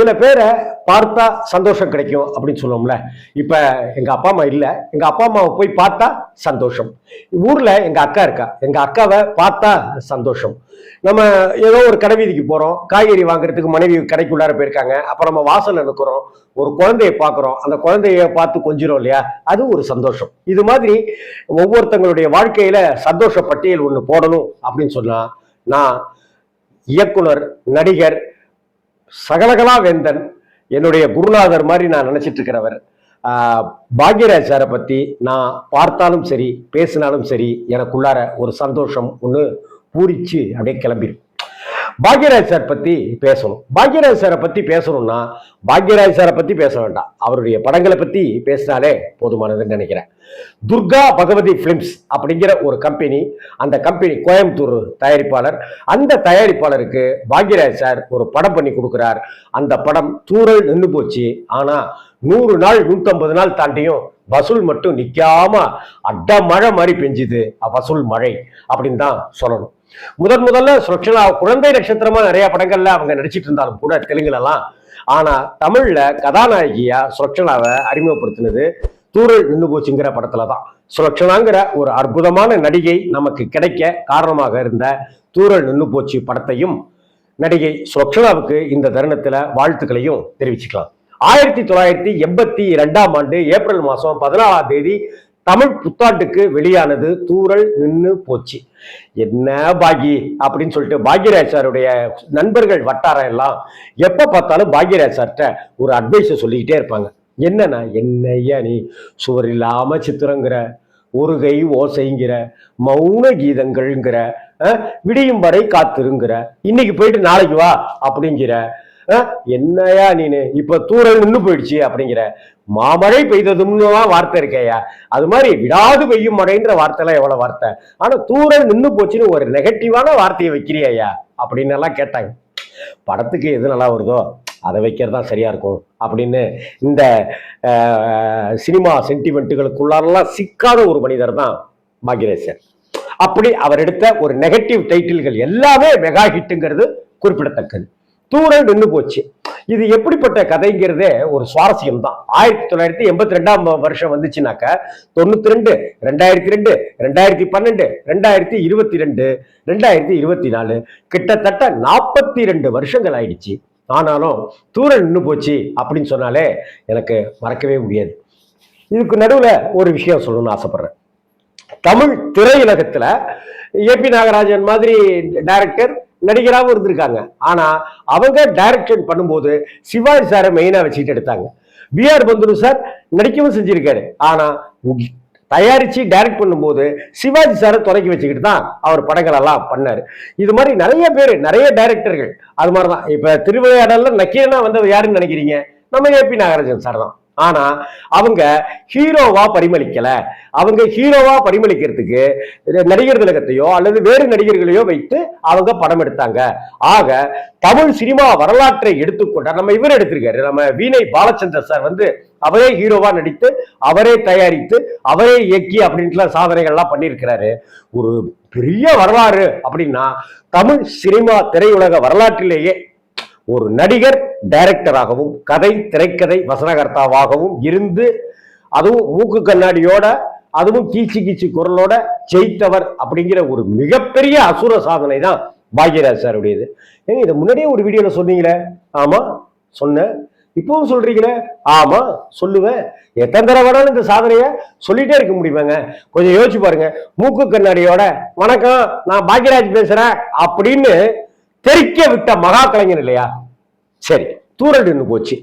சில பேரை பார்த்தா சந்தோஷம் கிடைக்கும் அப்படின்னு சொல்லுவோம்ல. இப்போ எங்கள் அப்பா அம்மா இல்லை. எங்கள் அப்பா அம்மாவை போய் பார்த்தா சந்தோஷம். ஊரில் எங்கள் அக்கா இருக்கா. எங்கள் அக்காவை பார்த்தா சந்தோஷம். நம்ம ஏதோ ஒரு கடை வீதிக்கு போகிறோம் காய்கறி வாங்குறதுக்கு மனைவி கடைக்குள்ளார போயிருக்காங்க. அப்புறம் நம்ம வாசல்ல நிற்கிறோம் ஒரு குழந்தைய பார்க்குறோம். அந்த குழந்தைய பார்த்து கொஞ்சிரும் இல்லையா? அது ஒரு சந்தோஷம். இது மாதிரி ஒவ்வொருத்தங்களுடைய வாழ்க்கையில சந்தோஷ பட்டியல் ஒன்று போடணும் அப்படின்னு சொன்னா நான் இயக்குனர் நடிகர் சகலகலா வேந்தன் என்னுடைய குருநாதர் மாதிரி நான் நினைச்சிட்டு இருக்கிறவர் பாக்யராஜ் சாரை பத்தி நான் பார்த்தாலும் சரி பேசினாலும் சரி எனக்குள்ளார ஒரு சந்தோஷம் ஒன்று பூரிச்சு அப்படியே கிளம்பிடும் பாக்யராஜ் சார் பத்தி பேசணும். பாக்யராஜ் சாரை பத்தி பேசணும்னா பாக்யராஜ் சாரை பத்தி பேச வேண்டாம். அவருடைய படங்களை பத்தி பேசினாலே போதுமானதுன்னு நினைக்கிறேன். துர்கா பகவதி பிலிம்ஸ் அப்படிங்கிற ஒரு கம்பெனி அந்த கம்பெனி கோயம்புத்தூர் தயாரிப்பாளர் அந்த தயாரிப்பாளருக்கு பாக்யராஜ் சார் ஒரு படம் பண்ணி கொடுக்குறார். அந்த படம் தூரல் நின்று போச்சு. ஆனா நூறு நாள் நூற்றம்பது நாள் தாண்டியும் வசூல் மட்டும் நிக்காம அட்ட மழை மாதிரி பெஞ்சுது. வசூல் மழை அப்படின்னு தான் சொல்லணும். முதன் முதல்ல சுரக்ஷனா குழந்தை நட்சத்திரமா நிறைய படங்கள்ல அவங்க நடிச்சிட்டு இருந்தாலும் கூட தெலுங்குலலாம். ஆனா தமிழ்ல கதாநாயகியா சுரக்ஷனாவை அறிமுகப்படுத்தினது தூரல் நின்று போச்சுங்கிற படத்துல தான் சுலக்ஷனாங்கிற ஒரு அற்புதமான நடிகை நமக்கு கிடைக்க காரணமாக இருந்த தூரல் நின்று போச்சு படத்தையும் நடிகை சுலக்ஷனாவுக்கு இந்த தருணத்துல வாழ்த்துக்களையும் தெரிவிச்சுக்கலாம். ஆயிரத்தி தொள்ளாயிரத்தி எண்பத்தி ரெண்டாம் ஆண்டு ஏப்ரல் மாசம் பதினாலாம் தேதி தமிழ் புத்தாண்டுக்கு வெளியானது தூரல் நின்று போச்சு. என்ன பாகி? அப்படின்னு சொல்லிட்டு பாக்யராஜ் சாருடைய நண்பர்கள் வட்டாரம் எல்லாம் எப்ப பார்த்தாலும் பாக்யராஜ் சார்கிட்ட ஒரு அட்வைஸை சொல்லிக்கிட்டே இருப்பாங்க. என்னன்னா என்னய்யா நீ? சுவர் இல்லாம சித்திரங்கிற ஒரு கை ஓசைங்கிற மௌன கீதங்கள்ங்கிற விடியும் வரை காத்திருங்கிற இன்னைக்கு போயிட்டு நாளைக்கு வா அப்படிங்கிற என்னையா என்னய்யா நீனு? இப்ப தூரல் நின்று போயிடுச்சு அப்படிங்கிற மாமழை பெய்ததும்னு வார்த்தை இருக்கையா? அது மாதிரி விடாது பெய்யும் மழைன்ற வார்த்தைலாம் எவ்வளவு வார்த்தை? ஆனா தூரல் நின்னு போச்சுன்னு ஒரு நெகட்டிவான வார்த்தையை வைக்கிறியா அப்படின்னு எல்லாம் கேட்டாங்க. படத்துக்கு எது நல்லா வருதோ அதை வைக்கிறது தான் சரியா இருக்கும் அப்படின்னு இந்த சினிமா சென்டிமெண்ட்டுகளுக்குள்ளாரெல்லாம் சிக்காத ஒரு மனிதர் தான் பாக்யராஜர் அப்படி அவர் எடுத்த ஒரு நெகட்டிவ் டைட்டில்கள் எல்லாமே மெகா ஹிட்டுங்கிறது குறிப்பிடத்தக்கது. தூர நின்று போச்சு. இது எப்படிப்பட்ட கதைங்கிறதே ஒரு சுவாரஸ்யம் தான் ஆயிரத்தி தொள்ளாயிரத்தி எண்பத்தி ரெண்டாம் வருஷம் வந்துச்சுனாக்க தொண்ணூத்தி ரெண்டு ரெண்டாயிரத்தி ரெண்டு ரெண்டாயிரத்தி பன்னெண்டு ரெண்டாயிரத்தி இருபத்தி ரெண்டு ரெண்டாயிரத்தி இருபத்தி நாலு கிட்டத்தட்ட நாற்பத்தி ரெண்டு வருஷங்கள் ஆயிடுச்சு. ஆனாலும் தூரல் நின்று போச்சு அப்படின்னு சொன்னாலே எனக்கு மறக்கவே முடியாது. இதுக்கு நடுவில் ஒரு விஷயம் சொல்லணும்னு ஆசைப்படுறேன். தமிழ் திரையுலகத்தில் ஏபி நாகராஜன் மாதிரி டைரக்டர் நடிகராகவும் இருந்திருக்காங்க. ஆனால் அவங்க டைரக்ஷன் பண்ணும்போது சிவாஜி சாரை மெயினா வச்சுக்கிட்டு எடுத்தாங்க. பிஆர் பந்துரு சார் நடிக்கவும் செஞ்சிருக்காரு. ஆனா தயாரித்து தயாரிச்சு டைரக்ட் பண்ணும்போது சிவாஜி சாரை தொடக்கி வச்சுக்கிட்டு தான் அவர் படங்கள் எல்லாம் பண்ணாரு. இது மாதிரி நிறைய பேர் நிறைய டைரக்டர்கள் அது மாதிரி தான் இப்போ திருவிளையாடலில் நக்கீரனா வந்தவர் யாருன்னு நினைக்கிறீங்க? நம்ம ஏபி நாகராஜன் சார் தான். ஆனா அவங்க ஹீரோவா பரிமளிக்கல. அவங்க ஹீரோவா பரிமளிக்கிறதுக்கு நடிகர் திலகத்தையோ அல்லது வேறு நடிகர்களையோ வைத்து அவங்க படம் எடுத்தாங்க. ஆக தமிழ் சினிமா வரலாற்றை எடுத்துக்கொண்டார். நம்ம இவர் எடுத்திருக்காரு. நம்ம வீணை பாலச்சந்தர் சார் வந்து அவரே ஹீரோவா நடித்து அவரே தயாரித்து அவரே இயக்கி அப்படின்ட்டுலாம் சாதனைகள்லாம் பண்ணியிருக்கிறாரு. ஒரு பெரிய வரலாறு அப்படின்னா தமிழ் சினிமா திரையுலக வரலாற்றிலேயே ஒரு நடிகர் டைரக்டராகவும் கதை திரைக்கதை வசனகர்த்தாவாகவும் இருந்து அதுவும் மூக்கு கண்ணாடியோட அதுவும் கீச்சு கீச்சு குரலோட ஜெயித்தவர் அப்படிங்கிற ஒரு மிகப்பெரிய அசுர சாதனை தான் பாக்யராஜ் சாருடையது. ஏங்க இதை முன்னாடியே ஒரு வீடியோல சொன்னீங்களே? ஆமா சொன்னேன். இப்பவும் சொல்றீங்களே? ஆமா சொல்லுவேன். எத்தனை தடவை வேணாலும் இந்த சாதனையை சொல்லிட்டே இருக்க முடியுமாங்க? கொஞ்சம் யோசிச்சு பாருங்க. மூக்கு கண்ணாடியோட வணக்கம் நான் பாக்யராஜ் பேசுறேன் அப்படின்னு தெறிக்க விட்ட மகா கலைஞர் இல்லையா? சரி தூரடின்னு போச்சு.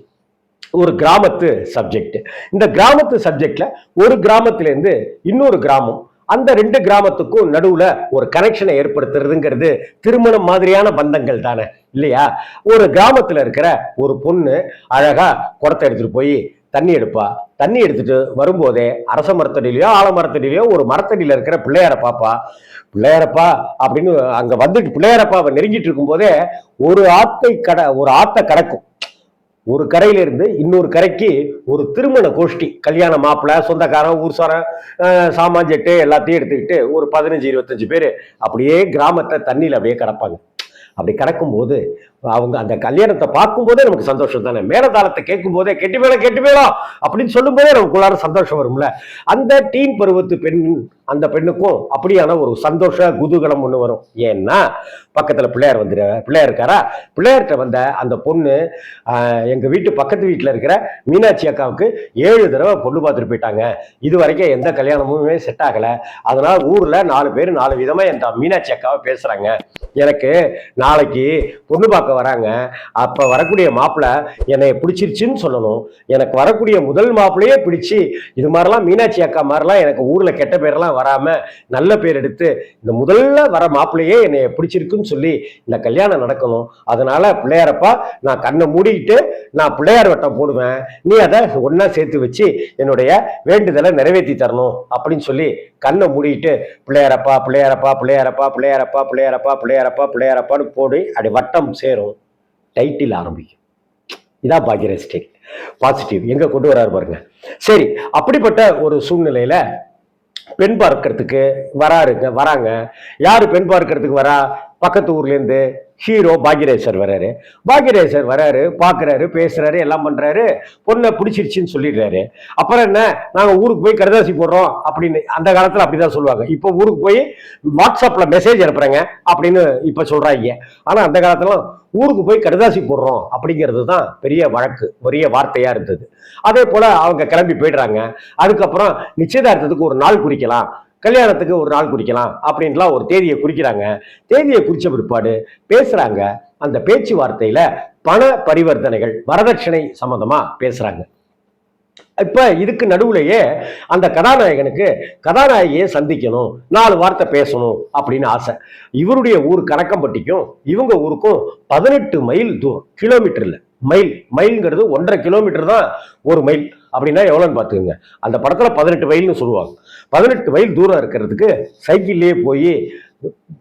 ஒரு கிராமத்து சப்ஜெக்ட் இந்த கிராமத்து சப்ஜெக்ட்ல ஒரு கிராமத்திலேருந்து இன்னொரு கிராமம் அந்த ரெண்டு கிராமத்துக்கும் நடுவுல ஒரு கனெக்ஷனை ஏற்படுத்துறதுங்கிறது திருமணம் மாதிரியான பந்தங்கள் தானே இல்லையா? ஒரு கிராமத்துல இருக்கிற ஒரு பொண்ணு அழகா குடத்தை எடுத்துட்டு போய் தண்ணி எடுப்பா. தண்ணி எடுத்துட்டு வரும்போதே அரச மரத்தடியிலையோ ஆலமரத்தடியிலையோ ஒரு மரத்தடியில் இருக்கிற பிள்ளையாரப்பாப்பா பிள்ளையாரப்பா அப்படின்னு அங்கே வந்துட்டு பிள்ளையாரப்பாவை நெருங்கிட்டு இருக்கும்போதே ஒரு ஆத்தை கட ஒரு ஆத்தை கடக்கும். ஒரு கரையிலிருந்து இன்னொரு கரைக்கு ஒரு திருமண கோஷ்டி. கல்யாண மாப்பிள்ளை சொந்தக்காரன் ஊர்சாரன் சாமான்ஜெட்டு எல்லாத்தையும் எடுத்துக்கிட்டு ஒரு பதினஞ்சு இருபத்தஞ்சு பேர் அப்படியே கிராமத்தை தண்ணியில் அப்படியே கிடப்பாங்க. அப்படி கிடக்கும்போது அவங்க அந்த கல்யாணத்தை பார்க்கும்போதே நமக்கு சந்தோஷம் தானே? மேலதாளத்தை கேட்கும் போதே கெட்டி மேளம் கெட்டி மேளம் அப்படின்னு சொல்லும் போதே நமக்குள்ளார சந்தோஷம் வரும்ல? அந்த டீன் பருவத்து பெண் அந்த பெண்ணுக்கும் அப்படியான ஒரு சந்தோஷ குதூகலம் ஒன்று வரும். ஏன்னா பக்கத்தில் பிள்ளையார் வந்துரு பிள்ளையார் இருக்காரா? பிள்ளையார்கிட்ட வந்த அந்த பொண்ணு எங்கள் வீட்டு பக்கத்து வீட்டில் இருக்கிற மீனாட்சி அக்காவுக்கு ஏழு தடவை பொண்ணு பார்த்துட்டு போயிட்டாங்க. இது வரைக்கும் எந்த கல்யாணமுமே செட் ஆகலை. அதனால் ஊரில் நாலு பேர் நாலு விதமாக என் மீனாட்சி அக்காவை பேசுகிறாங்க எனக்கு நாளைக்கு பொண்ணு பார்க்க வராங்க. அப்போ வரக்கூடிய மாப்பிள்ளை என்னை பிடிச்சிருச்சுன்னு சொல்லணும். எனக்கு வரக்கூடிய முதல் மாப்பிள்ளையே பிடிச்சி இது மாதிரிலாம் மீனாட்சி அக்கா மாதிரிலாம் எனக்கு ஊரில் கெட்ட பேரெல்லாம் வராம நல்ல பேர் எடுத்து இந்த முதல்ல வர மாப்பிள்ளையே என்னை பிடிச்சிருக்குன்னு சொல்லி இந்த கல்யாணம் நடக்கணும். அதனால பிள்ளையாரப்பா நான் கண்ணை மூடிக்கிட்டு நான் பிள்ளையார் வட்டம் போடுவேன். நீ அதை ஒன்றா சேர்த்து வச்சு என்னுடைய வேண்டுதலை நிறைவேற்றி தரணும் அப்படின்னு சொல்லி கண்ணை மூடிட்டு பிள்ளையாரப்பா பிள்ளையாரப்பா பிள்ளையாரப்பா பிள்ளையாரப்பா பிள்ளையாரப்பா பிள்ளையாரப்பா பிள்ளையாரப்பான்னு போடு. அப்படி வட்டம் சேரும். டைட்டில் ஆரம்பிக்கும். இதான் பாக்கியராஜ் ஸ்டேட். பாசிட்டிவ். எங்க கொண்டு வராரு பாருங்க. சரி அப்படிப்பட்ட ஒரு சூழ்நிலையில பெண் பார்க்கறதுக்கு வராருங்க வராங்க. யாரு பெண் பார்க்கறதுக்கு வரா? பக்கத்து ஊர்லேருந்து ஹீரோ பாக்யரேசர் வராரு. பாக்யரேசர் வராரு பார்க்குறாரு பேசுகிறாரு எல்லாம் பண்ணுறாரு பொண்ணை பிடிச்சிருச்சின்னு சொல்லிடுறாரு. அப்புறம் என்ன? நாங்கள் ஊருக்கு போய் கடுதாசி போடுறோம் அப்படின்னு அந்த காலத்துல அப்படிதான் சொல்லுவாங்க. இப்போ ஊருக்கு போய் வாட்ஸ்அப்பில் மெசேஜ் அனுப்புறாங்க அப்படின்னு இப்போ சொல்கிறாங்க ஆனால் அந்த காலத்தில் ஊருக்கு போய் கடுதாசி போடுறோம் அப்படிங்கிறது தான் பெரிய வழக்கு பெரிய வார்த்தையாக இருந்தது. அதே போல் அவங்க கிளம்பி போயிடுறாங்க. அதுக்கப்புறம் நிச்சயதார்த்தத்துக்கு ஒரு நாள் குறிக்கலாம். கல்யாணத்துக்கு ஒரு நாள் குறிக்கலாம் அப்படின்லாம் ஒரு தேதியை குறிக்கிறாங்க. தேதியை குறித்த பிற்பாடு பேசுகிறாங்க அந்த பேச்சுவார்த்தையில் பண பரிவர்த்தனைகள் வரதட்சணை சம்மந்தமாக பேசுகிறாங்க இப்போ இதுக்கு நடுவுலையே அந்த கதாநாயகனுக்கு கதாநாயகியை சந்திக்கணும் நாலு வார்த்தை பேசணும் அப்படின்னு ஆசை. இவருடைய ஊர் கணக்கம்பட்டிக்கும் இவங்க ஊருக்கும் பதினெட்டு மைல் தூரம் கிலோமீட்டர் மைல் மைல்ங்கிறது ஒன்றரை கிலோமீட்டர் தான் ஒரு மைல். அப்படின்னா எவ்வளோன்னு பார்த்துக்கோங்க. அந்த படத்தில் பதினெட்டு வயல்னு சொல்லுவாங்க. பதினெட்டு வயல் தூரம் இருக்கிறதுக்கு சைக்கிள்லேயே போய்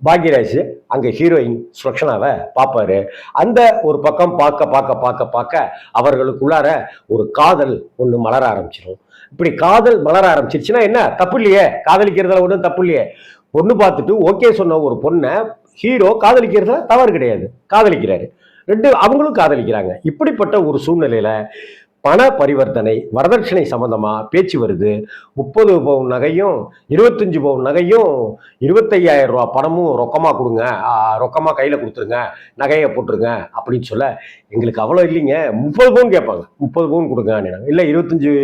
பாக்யராஜ் அங்கே ஹீரோயின் சுலக்ஷனாவை பார்ப்பாரு. அந்த ஒரு பக்கம் பார்க்க பார்க்க பார்க்க பார்க்க அவர்களுக்குள்ளார ஒரு காதல் ஒன்று மலர ஆரம்பிச்சிடும் இப்படி காதல் மலர ஆரம்பிச்சிருச்சுன்னா என்ன? தப்பு இல்லையே. காதலிக்கிறதுல ஒன்றும் தப்பு இல்லையே. பொண்ணு பார்த்துட்டு ஓகே சொன்ன ஒரு பொண்ணை ஹீரோ காதலிக்கிறதுல தவறு கிடையாது. காதலிக்கிறாரு. ரெண்டு அவங்களும் காதலிக்கிறாங்க. இப்படிப்பட்ட ஒரு சூழ்நிலையில பண பரிவர்த்தனை வரதட்சணை சம்மந்தமாக பேச்சு வருது. முப்பது பவுன் நகையும் இருபத்தஞ்சி பவுன் நகையும் இருபத்தையாயிரம் ரூபா பணமும் ரொக்கமாக கொடுங்க. ரொக்கமாக கையில் கொடுத்துருங்க. நகையை போட்டுருங்க அப்படின்னு சொல்ல எங்களுக்கு அவ்வளோ இல்லைங்க. முப்பது பவுன் கேட்பாங்க. முப்பது பவுன் கொடுங்க இல்லை இருபத்தஞ்சு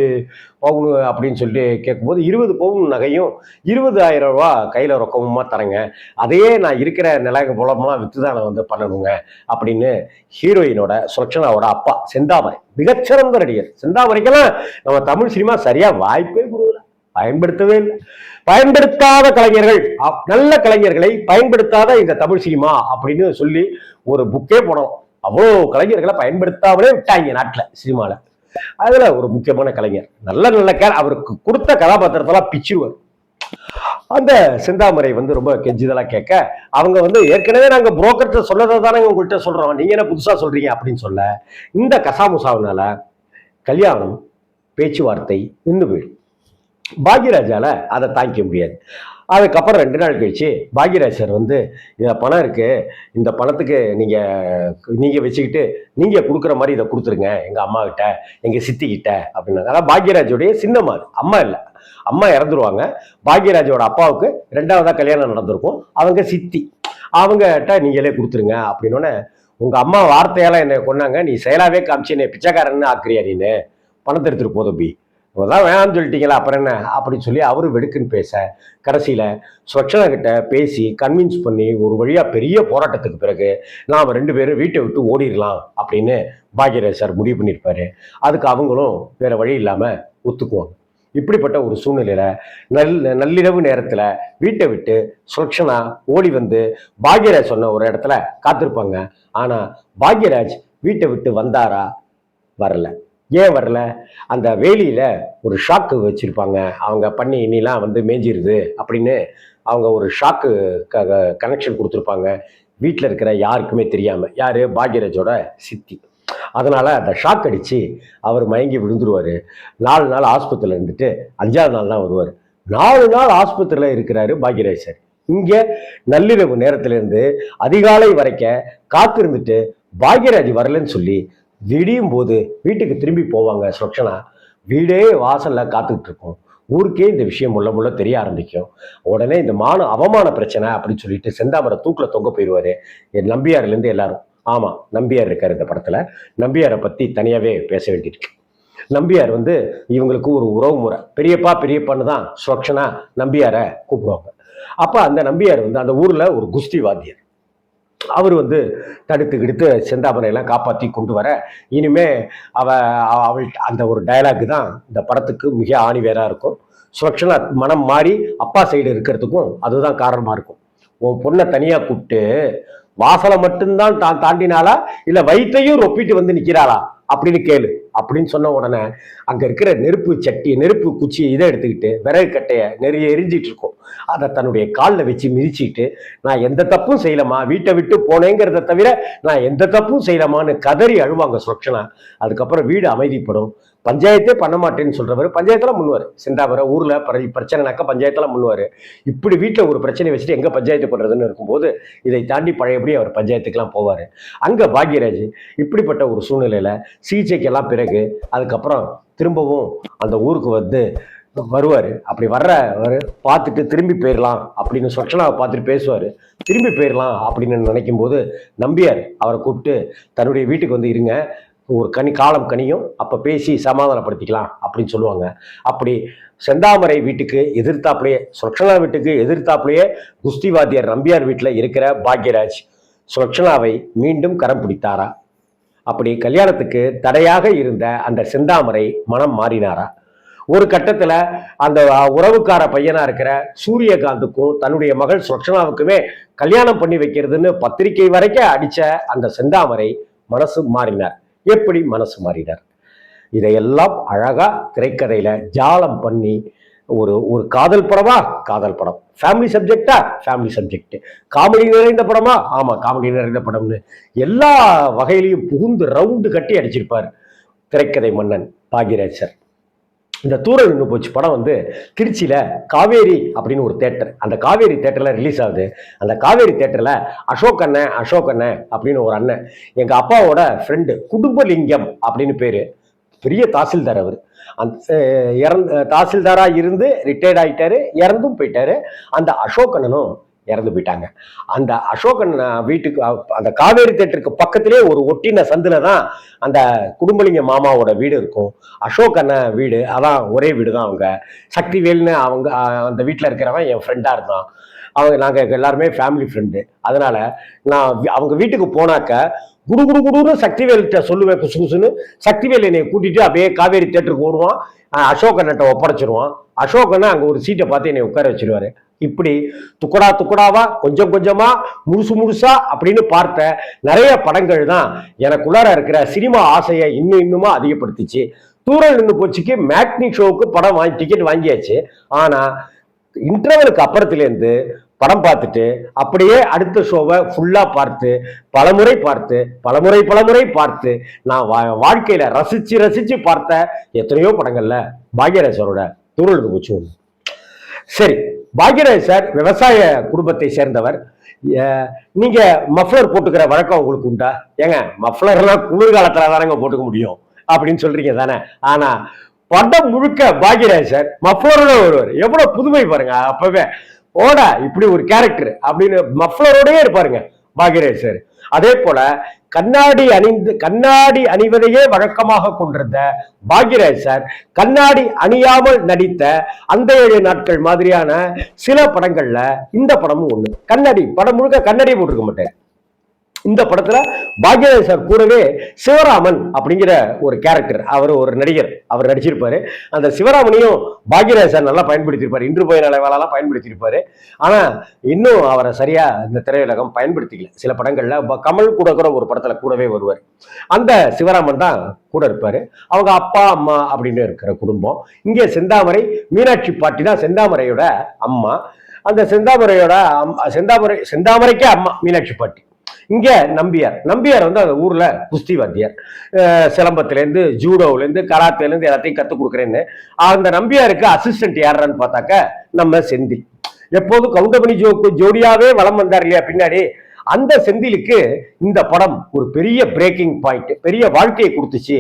பவுன் அப்படின்னு சொல்லி கேட்கும்போது இருபது பவுன் நகையும் இருபதாயிரம் ரூபா கையில் ரொக்கமுமா தரேங்க. அதையே நான் இருக்கிற நிலைய புலமெல்லாம் வித்து தான் நான் வந்து பண்ணணுங்க அப்படின்னு ஹீரோயினோட சுலக்ஷனாவோட அப்பா செந்தாமரை. மிகச்சிறந்த நடிகர். செந்தாமரைக்கெல்லாம் நம்ம தமிழ் சினிமா சரியா வாய்ப்பே கொடுக்கல. பயன்படுத்தவே இல்லை. பயன்படுத்தாத கலைஞர்கள் நல்ல கலைஞர்களை பயன்படுத்தாத இந்த தமிழ் சினிமா அப்படின்னு சொல்லி ஒரு புக்கே போனோம் அவ்வளோ கலைஞர்களை பயன்படுத்தாமலே விட்டாங்க நாட்டில் சினிமாவில் அதுல ஒரு முக்கியமான கலைஞர். நல்ல நல்ல கே அவருக்கு கொடுத்த கதாபாத்திரத்தெல்லாம் பிச்சிருவார். அந்த சிந்தாமரை வந்து ரொம்ப கெஞ்சுதலாக கேட்க அவங்க வந்து ஏற்கனவே நாங்கள் புரோக்கர்கிட்ட சொன்னதை தானே உங்கள்கிட்ட சொல்கிறோம் நீங்கள் என்ன புதுசாக சொல்கிறீங்க அப்படின்னு சொல்ல இந்த கசாமுசாவினால கல்யாணம் பேச்சுவார்த்தை நின்று போயிடும் பாக்யராஜால அதை தாங்கிக்க முடியாது. அதுக்கப்புறம் ரெண்டு நாள் கழிச்சு பாக்யராஜ் சார் வந்து இந்த பணம் இருக்குது இந்த பணத்துக்கு நீங்கள் நீங்கள் வச்சுக்கிட்டு நீங்கள் கொடுக்குற மாதிரி இதை கொடுத்துருங்க எங்கள் அம்மாக்கிட்ட எங்கள் சித்திக்கிட்ட அப்படின்னாங்க. அதான் பாக்யராஜோடைய சின்னம்மா அது அம்மா இல்லை. அம்மா இறந்துருவாங்க. பாக்யராஜோட அப்பாவுக்கு ரெண்டாவதா கல்யாணம் நடந்திருக்கும். அவங்க சித்தி. அவங்ககிட்ட நீங்களே கொடுத்துருங்க அப்படின்னோடனே உங்க அம்மா வார்த்தையெல்லாம் என்னை கொன்னாங்க. நீ செயலாவே காமிச்சு என்னை பிச்சைக்காரன்னு ஆக்குறியா நீனு? பணத்தை எடுத்துட்டு போதப்பி தான் வேணாம்னு சொல்லிட்டீங்களா? அப்புறம் என்ன? அப்படின்னு சொல்லி அவரு வெடுக்குன்னு பேச கடைசியில சுரக்ஷனா கிட்ட பேசி கன்வின்ஸ் பண்ணி ஒரு வழியா பெரிய போராட்டத்துக்கு பிறகு நாம ரெண்டு பேரும் வீட்டை விட்டு ஓடிடலாம் அப்படின்னு பாக்யராஜ் சார் முடிவு பண்ணியிருப்பாரு அதுக்கு அவங்களும் வேற வழி இல்லாமல் ஒத்துக்குவாங்க. இப்படிப்பட்ட ஒரு சூழ்நிலையில நல் நள்ளிரவு நேரத்துல வீட்டை விட்டு சுரக்ஷனா ஓடி வந்து பாக்யராஜ் சொன்ன ஒரு இடத்துல காத்திருப்பாங்க. ஆனா பாக்யராஜ் வீட்டை விட்டு வந்தாரா? வரல. ஏன் வரல? அந்த வேலியில ஒரு ஷாக்கு வச்சிருப்பாங்க. அவங்க பண்ணி இனிலாம் வந்து மேய்ஞ்சிருது அப்படின்னு அவங்க ஒரு ஷாக்கு கனெக்ஷன் கொடுத்துருப்பாங்க. வீட்டில் இருக்கிற யாருக்குமே தெரியாம. யாரு? பாக்யராஜோட சித்தி. அதனால அந்த ஷாக் அடிச்சு அவர் மயங்கி விழுந்துருவாரு. நாலு நாள் ஆஸ்பத்திரியில் இருந்துட்டு அஞ்சாவது நாள் தான் வருவார். நாலு நாள் ஆஸ்பத்திரியில் இருக்கிறாரு பாக்யராஜ் சார். நள்ளிரவு நேரத்திலேருந்து அதிகாலை வரைக்க காத்திருந்துட்டு பாக்யராஜ் வரலன்னு சொல்லி திடீரும் போது வீட்டுக்கு திரும்பி போவாங்க சுலக்ஷனா வீடே வாசல்ல காத்துக்கிட்டு இருக்கும். ஊருக்கே இந்த விஷயம் முள்ள முள்ள தெரிய ஆரம்பிக்கும். உடனே இந்த மான அவமான பிரச்சனை அப்படின்னு சொல்லிட்டு செந்தாமரை தூக்குல தொங்க போயிடுவாரு என் நம்பியார்லேருந்து எல்லாரும். ஆமாம் நம்பியார் இருக்கார் இந்த படத்தில். நம்பியாரை பற்றி தனியாகவே பேச வேண்டியிருக்கு. நம்பியார் வந்து இவங்களுக்கு ஒரு உறவு முறை. பெரியப்பா பெரியப்பான்னு தான் சுலக்ஷனா நம்பியாரை கூப்பிடுவாங்க. அப்போ அந்த நம்பியார் வந்து அந்த ஊரில் ஒரு குஸ்தி வாத்தியர் அவர் வந்து தடுத்து கிடுத்து செந்தாமரை எல்லாம் காப்பாற்றி கொண்டு வர இனிமே அவ அவள் அந்த ஒரு டயலாக் தான் இந்த படத்துக்கு மிக ஆணிவேராக இருக்கும். சுரக்ஷனா மனம் மாறி அப்பா சைடு இருக்கிறதுக்கும் அதுதான் காரணமாக இருக்கும். உன் பொண்ணை தனியாக கூப்பிட்டு வாசலை மட்டும்தான் தான் தாண்டினாளா? இல்ல வயிற்றையும் ரொப்பிட்டு வந்து நிக்கிறாளா? அப்படின்னு கேளு. அப்படின்னு சொன்ன உடனே அங்க இருக்கிற நெருப்பு சட்டி நெருப்பு குச்சி இதை எடுத்துக்கிட்டு விறகு கட்டைய நிறைய எரிஞ்சிட்டு இருக்கும். அதை தன்னுடைய காலில் வச்சு மிதிச்சிட்டு நான் எந்த தப்பும் செய்யலமா வீட்டை விட்டு போனேங்கிறத தவிர நான் எந்த தப்பும் செய்யலமான்னு கதறி அழுவாங்க சுரக்ஷனா. அதுக்கப்புறம் வீடு அமைதிப்படும். பஞ்சாயத்தே பண்ண மாட்டேன்னு சொல்றவர் பஞ்சாயத்துல முன்னுவார். செந்தாவரை ஊரில் பிர- பிரச்சனைனாக்கா பஞ்சாயத்துல முன்னுவார். இப்படி வீட்டில் ஒரு பிரச்சனை வச்சுட்டு எங்கே பஞ்சாயத்து பண்ணுறதுன்னு இருக்கும்போது இதை தாண்டி பழையபடி அவர் பஞ்சாயத்துக்கெல்லாம் போவார். அங்கே பாக்யராஜ் இப்படிப்பட்ட ஒரு சூழ்நிலையில சிகிச்சைக்கெல்லாம் பிறகு அதுக்கப்புறம் திரும்பவும் அந்த ஊருக்கு வந்து வருவார். அப்படி வர்ற பார்த்துட்டு திரும்பி போயிடலாம் அப்படின்னு சொக்ஷனாவை பார்த்துட்டு பேசுவார். திரும்பி போயிடலாம் அப்படின்னு நினைக்கும் போது நம்பியார் அவரை கூப்பிட்டு தன்னுடைய வீட்டுக்கு வந்து இருங்க. ஒரு கனி காலம் கனியும் அப்போ பேசி சமாதானப்படுத்திக்கலாம் அப்படின்னு சொல்லுவாங்க. அப்படி செந்தாமரை வீட்டுக்கு எதிர்த்தாப்புலையே சுரக்ஷனா வீட்டுக்கு எதிர்த்தாப்புலையே குஸ்தி வாத்தியார் நம்பியார் வீட்டில் இருக்கிற பாக்யராஜ் சுரக்ஷனாவை மீண்டும் கரம் பிடித்தாரா? அப்படி கல்யாணத்துக்கு தடையாக இருந்த அந்த செந்தாமரை மனம் மாறினாரா? ஒரு கட்டத்துல அந்த உறவுக்கார பையனா இருக்கிற சூரியகாந்துக்கும் தன்னுடைய மகள் சுலக்ஷனாவுக்குமே கல்யாணம் பண்ணி வைக்கிறதுன்னு பத்திரிகை வரைக்கும் அடிச்ச அந்த செந்தாமரை மனசு மாறினார். எப்படி மனசு மாறினார்? இதையெல்லாம் அழகா திரைக்கதையில ஜாலம் பண்ணி ஒரு ஒரு காதல் படமா? காதல் படம். ஃபேமிலி சப்ஜெக்டா ஃபேமிலி சப்ஜெக்ட் காமெடி நிறைந்த படமா? ஆமா காமெடி நிறைந்த படம்னு. எல்லா வகையிலையும் புகுந்து ரவுண்டு கட்டி அடிச்சிருப்பார் திரைக்கதை மன்னன் பாகிராஜ் சார். இந்த தூரம் நின்று போச்சு படம் வந்து திருச்சியில் காவேரி அப்படின்னு ஒரு தேட்டர். அந்த காவேரி தேட்டரில் ரிலீஸ் ஆகுது. அந்த காவேரி தேட்டரில் அசோக் அண்ணன் அசோக் அண்ணன் அப்படின்னு ஒரு அண்ணன். எங்கள் அப்பாவோட ஃப்ரெண்டு குடும்பலிங்கம் அப்படின்னு பேர். பெரிய தாசில்தார் அவர். அந்த இறந்து தாசில்தாராக இருந்து ரிட்டையர்ட் ஆகிட்டாரு இறந்தும் போயிட்டாரு. அந்த அசோக் அண்ணனும் இறந்து போயிட்டாங்க. அந்த அசோகன் வீட்டுக்கு அந்த காவேரி தேட்டருக்கு பக்கத்திலே ஒரு ஒட்டின சந்தில தான் அந்த குடும்பலிங்க மாமாவோட வீடு இருக்கும். அசோகன வீடு அதான் ஒரே வீடு தான் அவங்க. சக்திவேல்னு அவங்க அந்த வீட்டில் இருக்கிறவன் என் ஃப்ரெண்டாக இருந்தான். அவங்க நாங்கள் எல்லாருமே ஃபேமிலி ஃப்ரெண்டு அதனால நான் அவங்க வீட்டுக்கு போனாக்க குடு குடு குடுன்னு சக்திவேல்கிட்ட சொல்லுவேன் குசு குசுன்னு சக்திவேல் என்னை கூட்டிட்டு அப்படியே காவேரி தேட்டருக்கு ஓடுவான். அசோகன்ட்ட ஒப்படைச்சிருவான். அசோக் அங்கே ஒரு சீட்டை பார்த்து என்னை உட்கார வச்சிருவாரு. இப்படி துக்கடா துக்கடாவா கொஞ்சம் கொஞ்சமா முழுசு முழுசா அப்படின்னு பார்த்த நிறைய படங்கள் தான் எனக்குள்ளார இருக்கிற சினிமா ஆசையை இன்னும் இன்னுமா அதிகப்படுத்திச்சு. தூரம் நின்று போச்சுக்கு மேட்னி ஷோவுக்கு படம் வாங்கி டிக்கெட் வாங்கியாச்சு. ஆனா இன்டர்வலுக்கு அப்புறத்துலேருந்து படம் பார்த்துட்டு அப்படியே அடுத்த ஷோவை ஃபுல்லா பார்த்து பலமுறை பார்த்து பலமுறை பலமுறை பார்த்து நான் வா- வாழ்க்கையில ரசிச்சு ரசிச்சு பார்த்த எத்தனையோ படங்கள்ல பாக்யராஜரோட தூரல் போச்சு. சரி பாக்யராஜ் சார் விவசாய குடும்பத்தை சேர்ந்தவர். நீங்கள் நீங்க மஃப்ளர் போட்டுக்கிற வழக்கம் உங்களுக்கு உண்டா? ஏங்க மஃப்ளர்லாம் குளிர்காலத்தில் தானங்க போட்டுக்க முடியும் அப்படின்னு சொல்றீங்க தானே. ஆனா படம் முழுக்க பாக்யராஜ் சார் மஃப்ளரோட ஒருவர் எவ்வளவு புதுமை பாருங்க அப்பவே. ஓட இப்படி ஒரு கேரக்டர் அப்படின்னு மஃப்ளரோடயே இருப்பாருங்க பாக்யராஜ் சார் அதே போல கண்ணாடி அணிந்து கண்ணாடி அணிவதையே வழக்கமாக கொண்டிருந்த பாக்யராஜ் சார் கண்ணாடி அணியாமல் நடித்த அந்த ஏழு நாட்கள் மாதிரியான சில படங்கள்ல இந்த படமும் ஒண்ணு. கண்ணாடி படம் முழுக்க கண்ணாடி போட்டிருக்க மாட்டேன் இந்த படத்துல பாக்யராஜ் சார் கூடவே சிவராமன் அப்படிங்கிற ஒரு கேரக்டர் அவர் ஒரு நடிகர் அவர் நடிச்சிருப்பாரு. அந்த சிவராமனையும் பாக்யராஜ் சார் நல்லா பயன்படுத்தியிருப்பாரு. இன்று போய் நிலைவாலாம் பயன்படுத்தியிருப்பாரு. ஆனா இன்னும் அவரை சரியா இந்த திரையுலகம் பயன்படுத்திக்கல. சில படங்கள்ல கமல் கூட கூட ஒரு படத்துல கூடவே வருவார். அந்த சிவராமன் தான் கூட இருப்பாரு. அவங்க அப்பா அம்மா அப்படின்னு இருக்கிற குடும்பம். இங்கே செந்தாமரை மீனாட்சி பாட்டி தான் செந்தாமரையோட அம்மா. அந்த செந்தாமரையோட அம்- செந்தாமரை செந்தாமரைக்கே அம்மா மீனாட்சி பாட்டி. இங்க நம்பியார். நம்பியார் வந்து அந்த ஊர்ல குஸ்தி வாத்தியார் சிலம்பத்திலேருந்து ஜூடோவிலேருந்து கராத்தேலேருந்து எல்லாத்தையும் கற்றுக் கொடுக்குறேன்னு. அந்த நம்பியாருக்கு அசிஸ்டன்ட் யாருன்னு பார்த்தாக்க நம்ம செந்தில். எப்போதும் கவுண்டமணி ஜோக்கு ஜோடியாவே வலம் வந்தார் இல்லையா பின்னாடி? அந்த செந்திலுக்கு இந்த படம் ஒரு பெரிய பிரேக்கிங் பாயிண்ட் பெரிய வாழ்க்கையை கொடுத்துச்சு.